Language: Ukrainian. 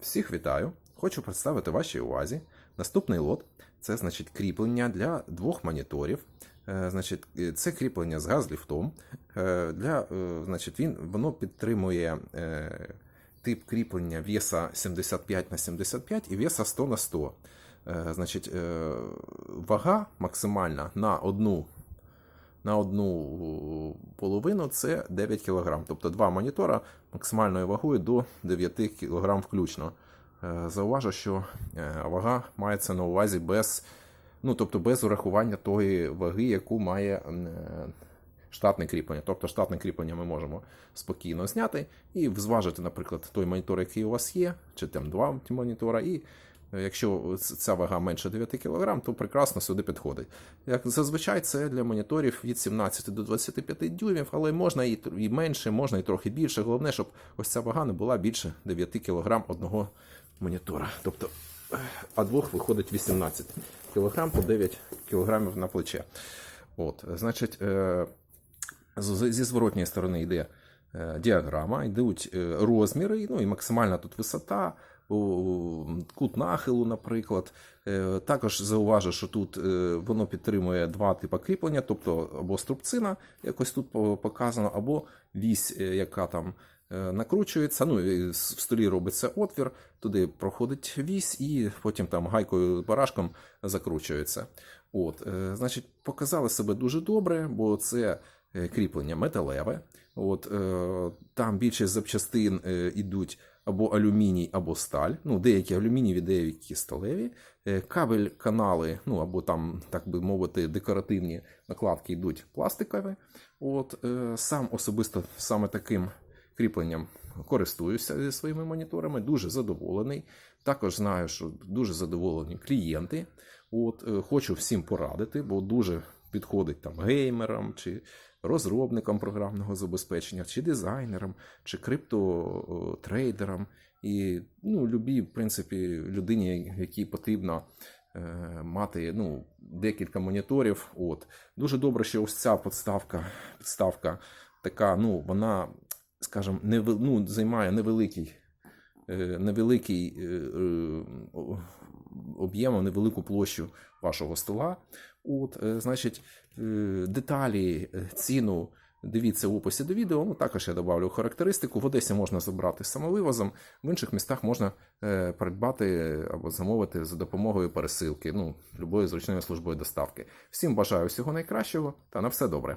Всіх вітаю! Хочу представити вашій увазі наступний лот. Це значить кріплення для двох моніторів. Е, Значить, е, це кріплення з газліфтом. Е, Для, значить, він, воно підтримує тип кріплення веса 75 на 75 і веса 100 на 100. Е, Значить, вага максимальна на одну на одну половину це 9 кг. Тобто два монітора максимальною вагою до 9 кг включно. Е, Зауважу, що е, вага мається на увазі без, ну, тобто без урахування тої ваги, яку має е, штатне кріплення. Тобто штатне кріплення ми можемо спокійно зняти і зважити, наприклад, той монітор, який у вас є, чи там два монітора, і е, Якщо ця вага менше 9 кг, то прекрасно сюди підходить. Як зазвичай, це для моніторів від 17 до 25 дюймів, але можна і, менше, можна і трохи більше. Головне, щоб ось ця вага не була більше 9 кг одного монітора. Тобто, а двох виходить 18 кг по 9 кг на плече. От, значить, е, зі зворотньої сторони йде е, діаграма, йдуть е, розміри, ну і максимальна тут висота, кут нахилу, наприклад. Е, Також зауважу, що тут е, воно підтримує два типи кріплення, тобто або струбцина, якось тут показано, або вісь, е, яка там накручується. Ну, в столі робиться отвір, туди проходить вісь, і потім там гайкою барашком закручується. От, значить, показали себе дуже добре, бо це кріплення металеве. От, е, там більшість запчастин ідуть або алюміній, або сталь. Ну, деякі алюмінієві, деякі сталеві. Е, кабель, канали, ну або там, так би мовити, декоративні накладки йдуть пластикові. От, е, сам особисто саме таким кріпленням користуюся зі своїми моніторами, дуже задоволений. Також знаю, що дуже задоволені клієнти. От, е, хочу всім порадити, бо дуже підходить там геймерам чи розробникам програмного забезпечення, чи дизайнерам, чи криптотрейдерам. І ну, любій, в принципі, людині, якій потрібно е, мати ну, декілька моніторів. От. Дуже добре, що ось ця підставка, підставка така, ну, вона, скажімо, не, ну, займає невеликий, е, невеликий е, об'ємом, невелику площу вашого стола. От, е, значить, е, деталі, е, ціну. Дивіться в описі до відео. Ну, також я додавлю характеристику. В Одесі можна забрати самовивозом, в інших містах можна придбати або замовити за допомогою пересилки, ну, любої зручної службою доставки. Всім бажаю всього найкращого та на все добре.